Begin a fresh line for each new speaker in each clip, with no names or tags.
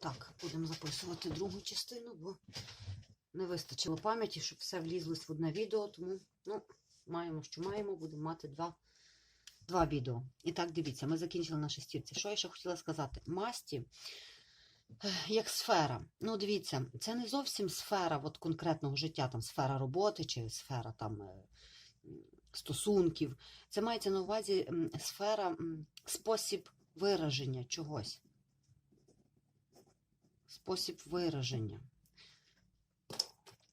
Так, будемо записувати другу частину, бо не вистачило пам'яті, щоб все влізлось в одне відео, тому ну, маємо, що маємо, будемо мати два, два відео. І так, дивіться, ми закінчили на шестірці. Що я ще хотіла сказати? Масті як сфера. Ну, дивіться, це не зовсім сфера от, конкретного життя, там сфера роботи чи сфера там. е, Стосунків, це мається на увазі сфера, спосіб вираження чогось спосіб вираження.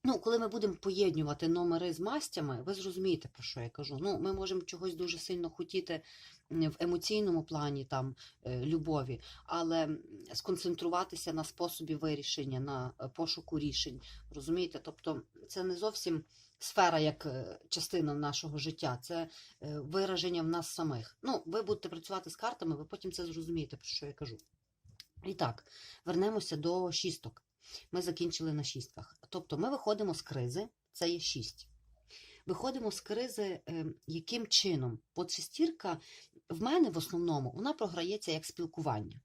Ну, коли ми будемо поєднувати номери з мастями, ви зрозумієте, про що я кажу. Ну, ми можемо чогось дуже сильно хотіти в емоційному плані там е, любові, але сконцентруватися на способі вирішення, на е, пошуку рішень. Розумієте? Тобто, це не зовсім сфера як е, частина нашого життя, це вираження в нас самих. Ну, ви будете працювати з картами, ви потім це зрозумієте, про що я кажу. І так, вернемося до шісток. Ми закінчили на шістках. Тобто ми виходимо з кризи, це є шість. Виходимо з кризи е, яким чином? От шестірка в мене в основному вона програється як спілкування.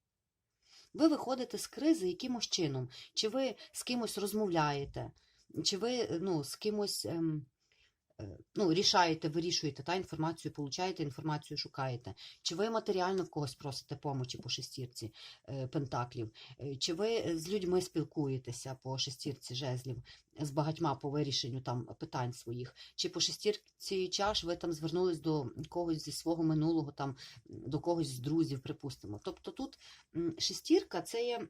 Ви виходите з кризи якимось чином, чи ви з кимось розмовляєте, чи ви ну, з кимось ем, ну, рішаєте, вирішуєте та інформацію, получаєте, інформацію шукаєте, чи ви матеріально в когось просите помочі по шестірці е, пентаклів, е, чи ви з людьми спілкуєтеся по шестірці жезлів з багатьма по вирішенню там питань своїх, чи по шестірці чаш ви там звернулись до когось зі свого минулого, там до когось з друзів, припустимо. Тобто тут шестірка це є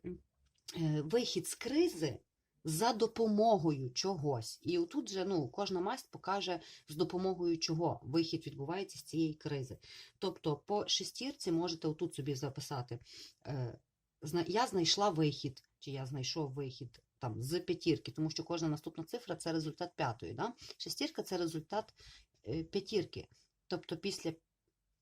е, вихід з кризи. За допомогою чогось. І отут же ну, кожна масть покаже, з допомогою чого вихід відбувається з цієї кризи. Тобто, по шестірці можете отут собі записати: е, я знайшла вихід, чи я знайшов вихід там, з п'ятірки, тому що кожна наступна цифра це результат п'ятої. Да? Шестірка це результат е, п'ятірки. Тобто, після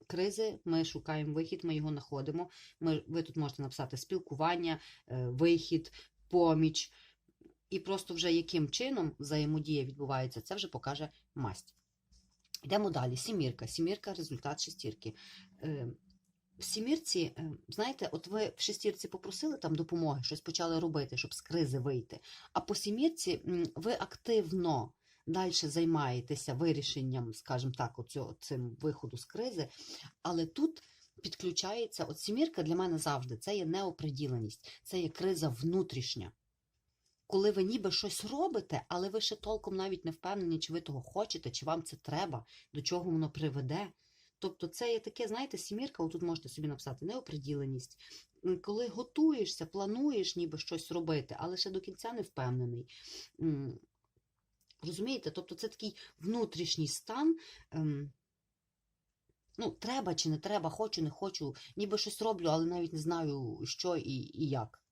кризи ми шукаємо вихід, ми його знаходимо. Ми, ви тут можете написати спілкування, е, вихід, поміч. І просто вже яким чином взаємодія відбувається, це вже покаже масть. Йдемо далі. Сімірка. Сімірка результат шестірки. Е, В сімірці, е, знаєте, от ви в шестірці попросили там допомоги, щось почали робити, щоб з кризи вийти. А по сімірці ви активно далі займаєтеся вирішенням, скажімо так, оцього, цим виходу з кризи. Але тут підключається, от сімірка для мене завжди це є неоприділеність, це є криза внутрішня коли ви ніби щось робите, але ви ще толком навіть не впевнені, чи ви того хочете, чи вам це треба, до чого воно приведе. Тобто це є таке, знаєте, сімірка, отут можете собі написати неоприділеність. Коли готуєшся, плануєш ніби щось робити, але ще до кінця не впевнений. Розумієте? Тобто це такий внутрішній стан. ем, Ну, треба чи не треба, хочу, не хочу, ніби щось роблю, але навіть не знаю, що і, і як.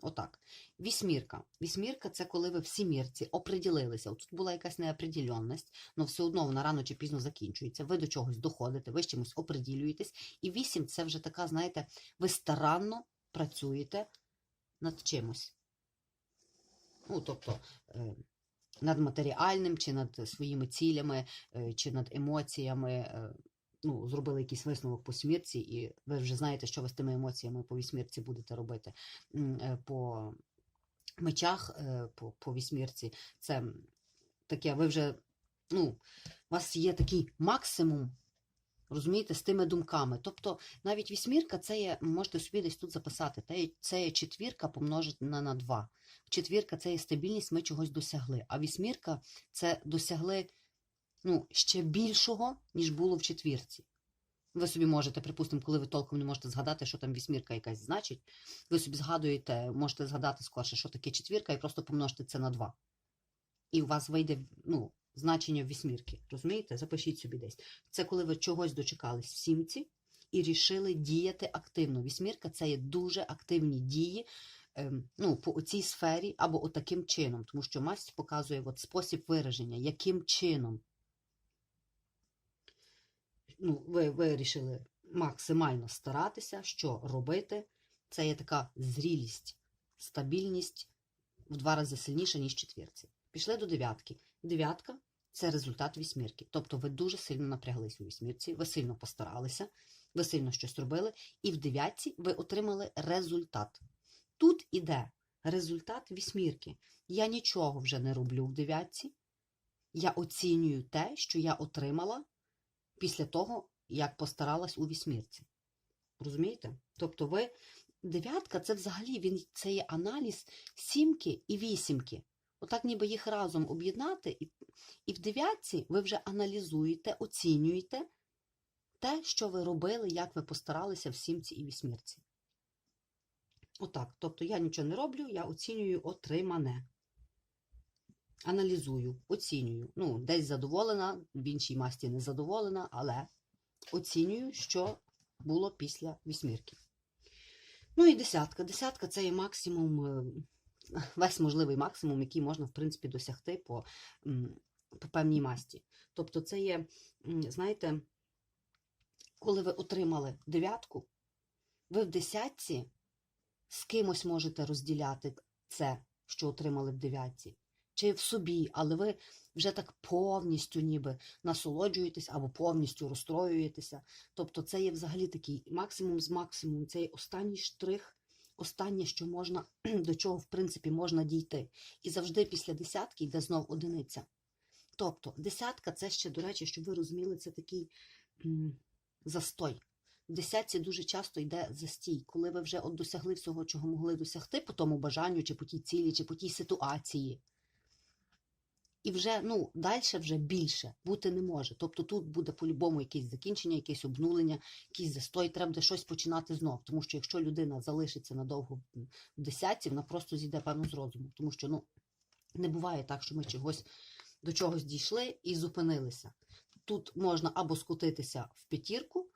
Отак. Вісьмірка. Вісьмірка це коли ви в сімірці оприділилися. От Тут була якась неоприділеність, але все одно вона рано чи пізно закінчується. Ви до чогось доходите, ви з чимось оприділюєтесь. І вісім це вже така, знаєте, ви старанно працюєте над чимось. Ну, тобто, е, над матеріальним, чи над своїми цілями, е, чи над емоціями. Ну, зробили якийсь висновок по смірці, і ви вже знаєте, що ви з тими емоціями по вісьмірці будете робити. Е, По мечах, е, по, по вісьмірці, це таке, ви вже, ну, у вас є такий максимум, розумієте, з тими думками. Тобто навіть вісьмірка, це є, можете собі десь тут записати, це є четвірка помножена на два. Четвірка це є стабільність, ми чогось досягли. А вісьмірка це досягли ну, ще більшого, ніж було в четвірці. Ви собі можете, припустимо, коли ви толком не можете згадати, що там вісьмірка якась значить, ви собі згадуєте, можете згадати скорше, що таке четвірка, і просто помножте це на 2. І у вас вийде ну, значення вісьмірки. Розумієте? Запишіть собі десь. Це коли ви чогось дочекались в сімці і рішили діяти активно. Вісьмірка це є дуже активні дії ем, ну, по цій сфері або отаким чином, тому що масть показує от, спосіб вираження, яким чином ну, ви вирішили максимально старатися, що робити. Це є така зрілість, стабільність в два рази сильніша, ніж четвірці. Пішли до дев'ятки. Дев'ятка це результат вісьмірки. Тобто ви дуже сильно напряглись у вісьмірці, ви сильно постаралися, ви сильно щось робили, і в дев'ятці ви отримали результат. Тут іде результат вісьмірки. Я нічого вже не роблю в дев'ятці. Я оцінюю те, що я отримала після того, як постаралась у вісьмірці. Розумієте? Тобто ви дев'ятка це взагалі він, це є аналіз сімки і вісімки. Отак, ніби їх разом об'єднати, і, і в дев'ятці ви вже аналізуєте, оцінюєте те, що ви робили, як ви постаралися в сімці і вісьмірці. Отак. Тобто я нічого не роблю, я оцінюю отримане. Аналізую, оцінюю. Ну, десь задоволена, в іншій масті не задоволена, але оцінюю, що було після вісьмірки. Ну і десятка. Десятка це є максимум, е, весь можливий максимум, який можна, в принципі, досягти по, по певній масті. Тобто, це є, знаєте, коли ви отримали дев'ятку, ви в десятці з кимось можете розділяти це, що отримали в дев'ятці, чи в собі, але ви вже так повністю ніби насолоджуєтесь або повністю розстроюєтеся. Тобто це є взагалі такий максимум з максимум, це є останній штрих, останнє, що можна, до чого, в принципі, можна дійти. І завжди після десятки йде знов одиниця. Тобто, десятка це ще, до речі, щоб ви розуміли, це такий м, застой. В десятці дуже часто йде застій, коли ви вже от досягли всього, чого могли досягти по тому бажанню, чи по тій цілі, чи по тій ситуації. І вже ну, далі вже більше бути не може. Тобто тут буде по-любому якесь закінчення, якесь обнулення, якийсь застой, треба буде щось починати знов. Тому що якщо людина залишиться надовго в десятці, вона просто зійде певно з розуму. Тому що ну, не буває так, що ми чогось до чогось дійшли і зупинилися. Тут можна або скотитися в п'ятірку,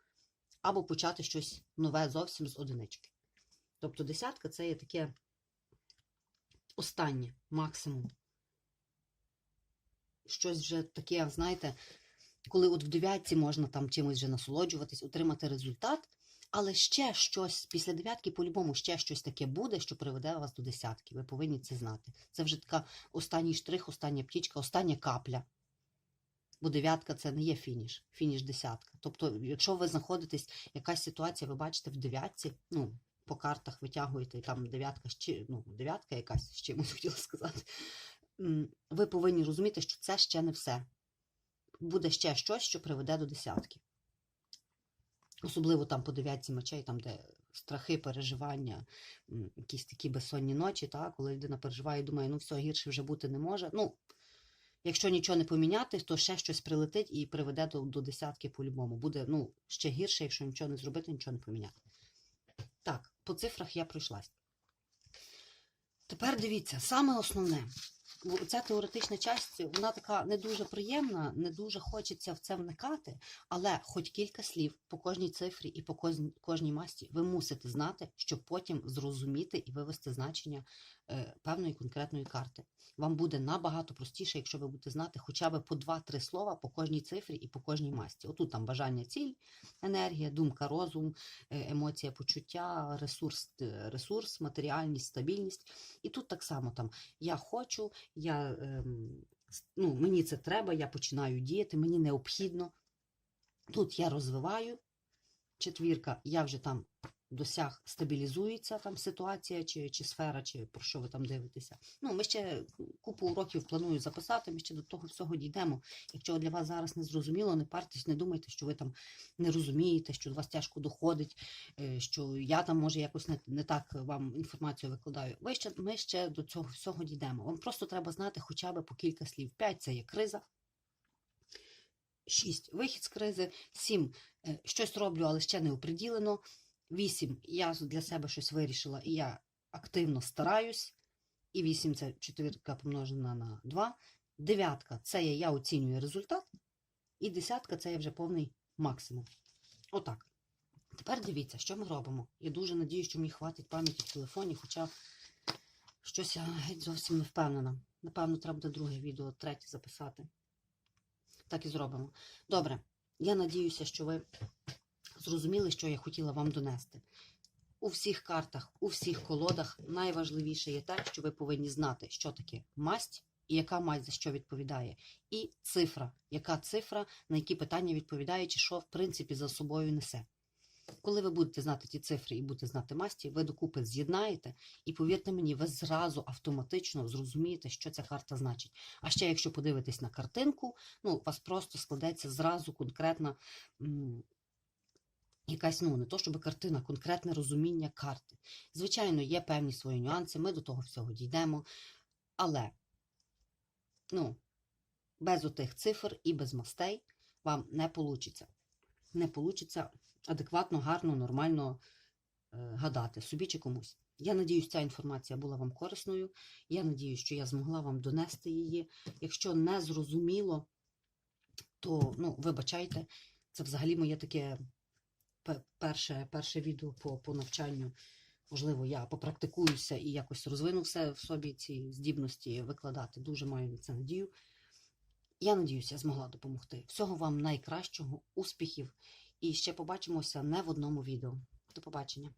або почати щось нове зовсім з одинички. Тобто десятка це є таке останнє максимум. Щось вже таке, знаєте, коли от в дев'ятці можна там чимось вже насолоджуватись, отримати результат, але ще щось після дев'ятки, по-любому, ще щось таке буде, що приведе вас до десятки. Ви повинні це знати. Це вже така останній штрих, остання птічка, остання капля. Бо дев'ятка це не є фініш, фініш десятка. Тобто, якщо ви знаходитесь, якась ситуація, ви бачите в дев'ятці, ну, по картах витягуєте, і там дев'ятка, ну, дев'ятка якась з чимось хотіла сказати. Ви повинні розуміти, що це ще не все. Буде ще щось, що приведе до десятки. Особливо там по дев'ятці мечей, там, де страхи, переживання, якісь такі безсонні ночі, та, коли людина переживає і думає, ну все, гірше вже бути не може. Ну, якщо нічого не поміняти, то ще щось прилетить і приведе до, до десятки по-любому. Буде ну, ще гірше, якщо нічого не зробити, нічого не поміняти. Так, по цифрах я пройшлась. Тепер дивіться, саме основне. Ця теоретична часть, вона така не дуже приємна, не дуже хочеться в це вникати, але хоч кілька слів по кожній цифрі і по кожній, масті ви мусите знати, щоб потім зрозуміти і вивести значення е, певної конкретної карти. Вам буде набагато простіше, якщо ви будете знати хоча б по 2-3 слова по кожній цифрі і по кожній масті. Отут там бажання, ціль, енергія, думка, розум, е, емоція, почуття, ресурс, е, ресурс, матеріальність, стабільність. І тут так само там я хочу, я, ем, ну, мені це треба, я починаю діяти, мені необхідно. Тут я розвиваю четвірка, я вже там досяг стабілізується там ситуація чи, чи сфера, чи про що ви там дивитеся. Ну, ми ще купу уроків планую записати, ми ще до того всього дійдемо. Якщо для вас зараз не зрозуміло, не партесь, не думайте, що ви там не розумієте, що до вас тяжко доходить, е, що я там може якось не, не так вам інформацію викладаю. Ви ще, ми ще до цього всього дійдемо. Вам просто треба знати хоча б по кілька слів. П'ять це є криза. 6. Вихід з кризи. 7. Щось роблю, але ще не оприділено. 8. Я для себе щось вирішила і я активно стараюсь. І 8 це четвірка помножена на 2. Дев'ятка це є я оцінюю результат. І десятка це є вже повний максимум. Отак. Тепер дивіться, що ми робимо. Я дуже надію, що мені хватить пам'яті в телефоні, хоча щось я геть зовсім не впевнена. Напевно, треба буде друге відео, третє записати. Так і зробимо. Добре, я надіюся, що ви зрозуміли, що я хотіла вам донести. У всіх картах, у всіх колодах найважливіше є те, що ви повинні знати, що таке масть і яка масть за що відповідає. І цифра, яка цифра, на які питання відповідає, чи що в принципі за собою несе. Коли ви будете знати ті цифри і будете знати масті, ви докупи з'єднаєте, і повірте мені, ви зразу автоматично зрозумієте, що ця карта значить. А ще якщо подивитесь на картинку, ну, у вас просто складеться зразу конкретна якась, ну, не то щоб картина, конкретне розуміння карти. Звичайно, є певні свої нюанси, ми до того всього дійдемо, але ну, без отих цифр і без мастей вам не вийде. Не вийде адекватно, гарно, нормально е, гадати собі чи комусь. Я надіюсь, ця інформація була вам корисною. Я надіюсь, що я змогла вам донести її. Якщо не зрозуміло, то ну, вибачайте, це взагалі моє таке перше, перше відео по, по навчанню. Можливо, я попрактикуюся і якось розвину все в собі ці здібності викладати. Дуже маю на це надію. Я надіюся, я змогла допомогти. Всього вам найкращого, успіхів. І ще побачимося не в одному відео. До побачення.